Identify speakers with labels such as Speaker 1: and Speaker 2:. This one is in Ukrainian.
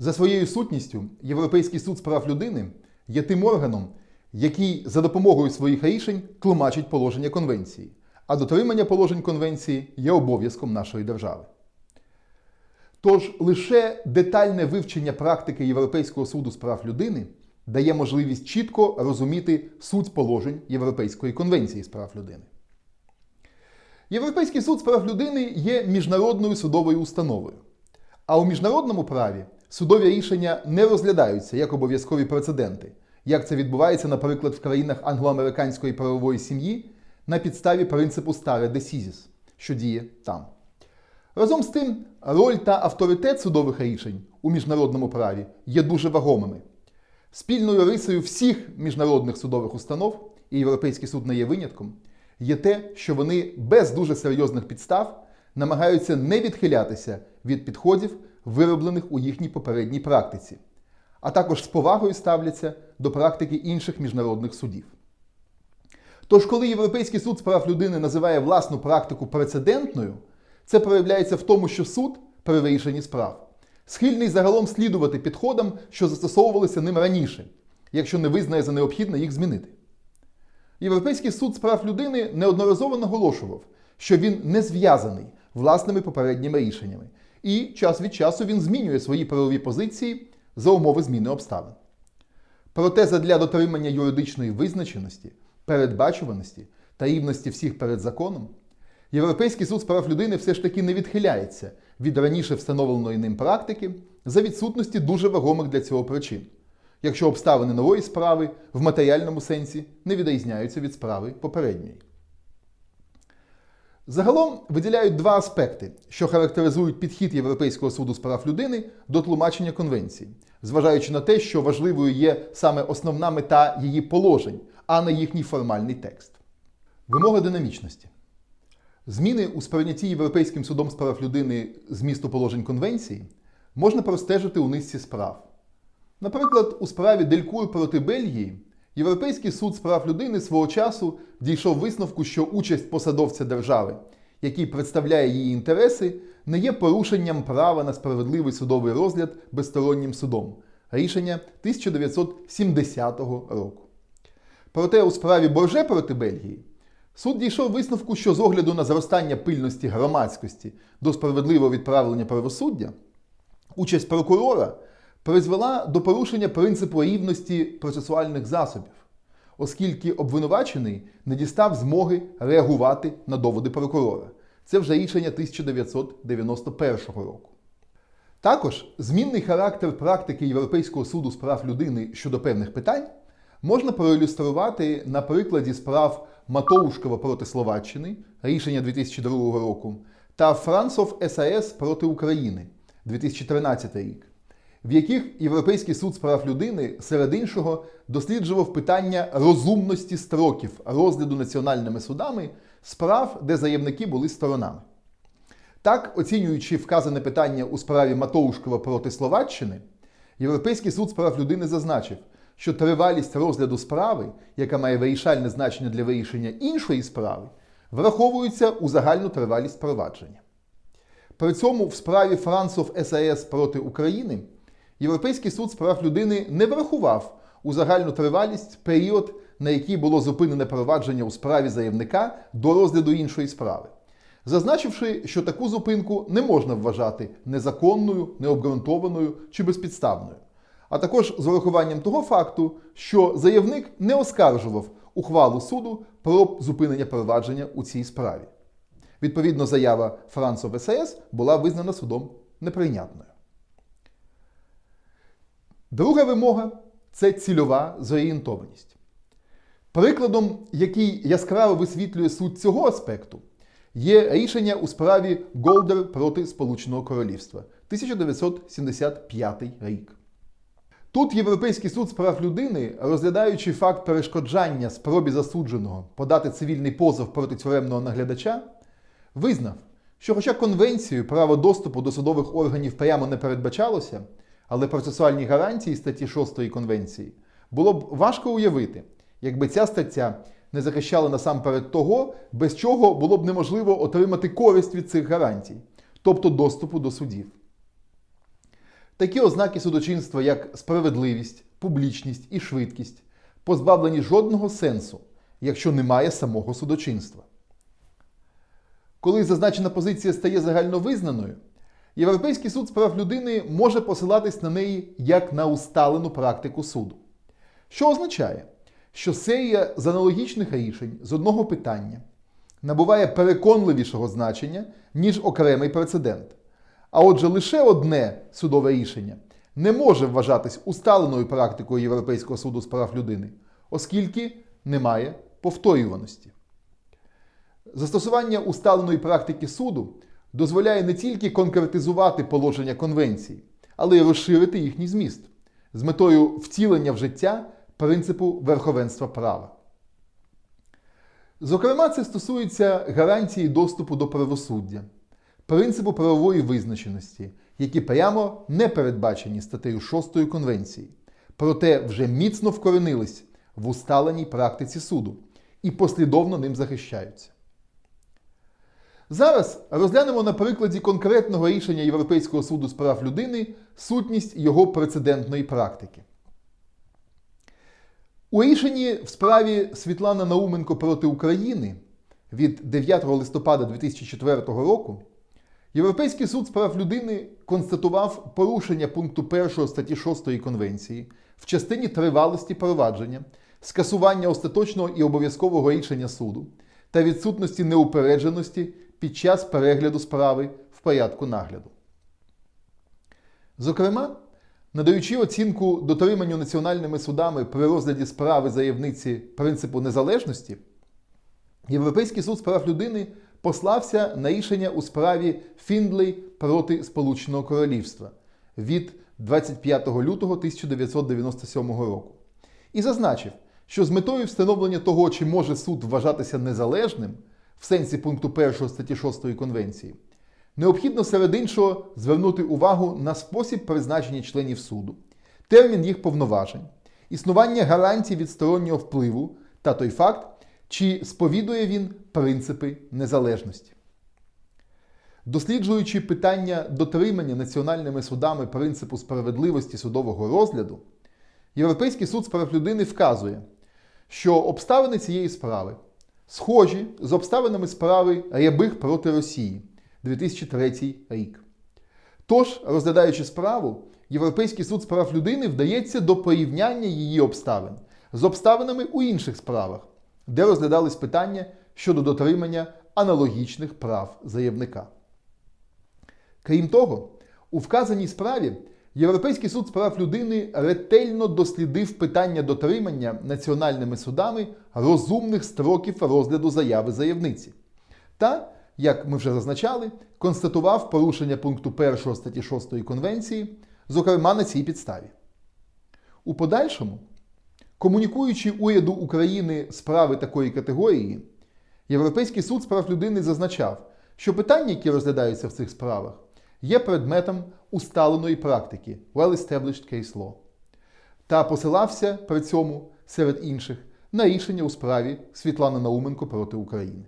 Speaker 1: За своєю сутністю, Європейський суд з прав людини є тим органом, який за допомогою своїх рішень тлумачить положення конвенції, а дотримання положень конвенції є обов'язком нашої держави. Тож лише детальне вивчення практики Європейського суду з прав людини дає можливість чітко розуміти суть положень Європейської конвенції з прав людини. Європейський суд з прав людини є міжнародною судовою установою. А у міжнародному праві судові рішення не розглядаються як обов'язкові прецеденти, як це відбувається, наприклад, в країнах англоамериканської правової сім'ї на підставі принципу старе decisis, що діє там. Разом з тим, роль та авторитет судових рішень у міжнародному праві є дуже вагомими. Спільною рисою всіх міжнародних судових установ, і Європейський суд не є винятком, є те, що вони без дуже серйозних підстав намагаються не відхилятися від підходів, вироблених у їхній попередній практиці, а також з повагою ставляться до практики інших міжнародних судів. Тож, коли Європейський суд з прав людини називає власну практику прецедентною, це проявляється в тому, що суд при вирішенні справ схильний загалом слідувати підходам, що застосовувалися ним раніше, якщо не визнає за необхідне їх змінити. Європейський суд з прав людини неодноразово наголошував, що він не зв'язаний власними попередніми рішеннями, і час від часу він змінює свої правові позиції за умови зміни обставин. Проте задля дотримання юридичної визначеності, передбачуваності та рівності всіх перед законом, Європейський суд з прав людини все ж таки не відхиляється від раніше встановленої ним практики за відсутності дуже вагомих для цього причин, якщо обставини нової справи в матеріальному сенсі не відрізняються від справи попередньої. Загалом виділяють два аспекти, що характеризують підхід Європейського суду з прав людини до тлумачення конвенції, зважаючи на те, що важливою є саме основна мета її положень, а не їхній формальний текст. Вимога динамічності. Зміни у сприйнятті Європейським судом з прав людини змісту положень конвенції можна простежити у низці справ. Наприклад, у справі Делькур проти Бельгії Європейський суд з прав людини свого часу дійшов висновку, що участь посадовця держави, який представляє її інтереси, не є порушенням права на справедливий судовий розгляд безстороннім судом. Рішення 1970 року. Проте у справі Борже проти Бельгії суд дійшов висновку, що з огляду на зростання пильності громадськості до справедливого відправлення правосуддя, участь прокурора призвела до порушення принципу рівності процесуальних засобів, оскільки обвинувачений не дістав змоги реагувати на доводи прокурора. Це вже рішення 1991 року. Також змінний характер практики Європейського суду з прав людини щодо певних питань можна проілюструвати на прикладі справ Матоушкова проти Словаччини, рішення 2002 року, та Францов САС проти України 2013 рік, в яких Європейський суд з прав людини серед іншого досліджував питання розумності строків розгляду національними судами справ, де заявники були сторонами. Так, оцінюючи вказане питання у справі Матоушкова проти Словаччини, Європейський суд з прав людини зазначив, що тривалість розгляду справи, яка має вирішальне значення для вирішення іншої справи, враховується у загальну тривалість провадження. При цьому в справі Францов САС проти України Європейський суд з прав людини не врахував у загальну тривалість період, на який було зупинене провадження у справі заявника до розгляду іншої справи, зазначивши, що таку зупинку не можна вважати незаконною, необґрунтованою чи безпідставною, а також з урахуванням того факту, що заявник не оскаржував ухвалу суду про зупинення провадження у цій справі. Відповідно, заява Францов САС була визнана судом неприйнятною. Друга вимога це цільова зорієнтованість. Прикладом, який яскраво висвітлює суть цього аспекту, є рішення у справі Голдер проти Сполученого Королівства 1975 рік. Тут Європейський суд з прав людини, розглядаючи факт перешкоджання спробі засудженого подати цивільний позов проти тюремного наглядача, визнав, що, хоча конвенцією право доступу до судових органів прямо не передбачалося, але процесуальні гарантії статті 6 конвенції було б важко уявити, якби ця стаття не захищала насамперед того, без чого було б неможливо отримати користь від цих гарантій, тобто доступу до судів. Такі ознаки судочинства, як справедливість, публічність і швидкість, позбавлені жодного сенсу, якщо немає самого судочинства. Коли зазначена позиція стає загальновизнаною, Європейський суд з прав людини може посилатись на неї як на усталену практику суду. Що означає, що серія з аналогічних рішень з одного питання набуває переконливішого значення, ніж окремий прецедент. А отже, лише одне судове рішення не може вважатись усталеною практикою Європейського суду з прав людини, оскільки немає повторюваності. Застосування усталеної практики суду дозволяє не тільки конкретизувати положення конвенції, але й розширити їхній зміст з метою втілення в життя принципу верховенства права. Зокрема, це стосується гарантії доступу до правосуддя, принципу правової визначеності, які прямо не передбачені статтею 6 Конвенції, проте вже міцно вкоренились в усталеній практиці суду і послідовно ним захищаються. Зараз розглянемо на прикладі конкретного рішення Європейського суду з прав людини сутність його прецедентної практики. У рішенні в справі Світлана Науменко проти України від 9 листопада 2004 року Європейський суд з прав людини констатував порушення пункту 1 статті 6 Конвенції в частині тривалості провадження, скасування остаточного і обов'язкового рішення суду та відсутності неупередженості під час перегляду справи в порядку нагляду. Зокрема, надаючи оцінку дотриманню національними судами при розгляді справи заявниці принципу незалежності, Європейський суд з прав людини послався на рішення у справі Фіндлей проти Сполученого Королівства від 25 лютого 1997 року і зазначив, що з метою встановлення того, чи може суд вважатися незалежним в сенсі пункту 1 статті 6 Конвенції, необхідно серед іншого звернути увагу на спосіб призначення членів суду, термін їх повноважень, існування гарантій від стороннього впливу та той факт, чи сповідує він принципи незалежності. Досліджуючи питання дотримання національними судами принципу справедливості судового розгляду, Європейський суд з прав людини вказує, що обставини цієї справи схожі з обставинами справи Рябих проти Росії 2003 рік. Тож, розглядаючи справу, Європейський суд з прав людини вдається до порівняння її обставин з обставинами у інших справах, де розглядались питання щодо дотримання аналогічних прав заявника. Крім того, у вказаній справі Європейський суд з прав людини ретельно дослідив питання дотримання національними судами розумних строків розгляду заяви заявниці та, як ми вже зазначали, констатував порушення пункту 1 статті 6 Конвенції, зокрема на цій підставі. У подальшому, комунікуючи уряду України справи такої категорії, Європейський суд з прав людини зазначав, що питання, які розглядаються в цих справах, є предметом усталеної практики Well-Established Case Law та посилався при цьому серед інших на рішення у справі Світлани Науменко проти України.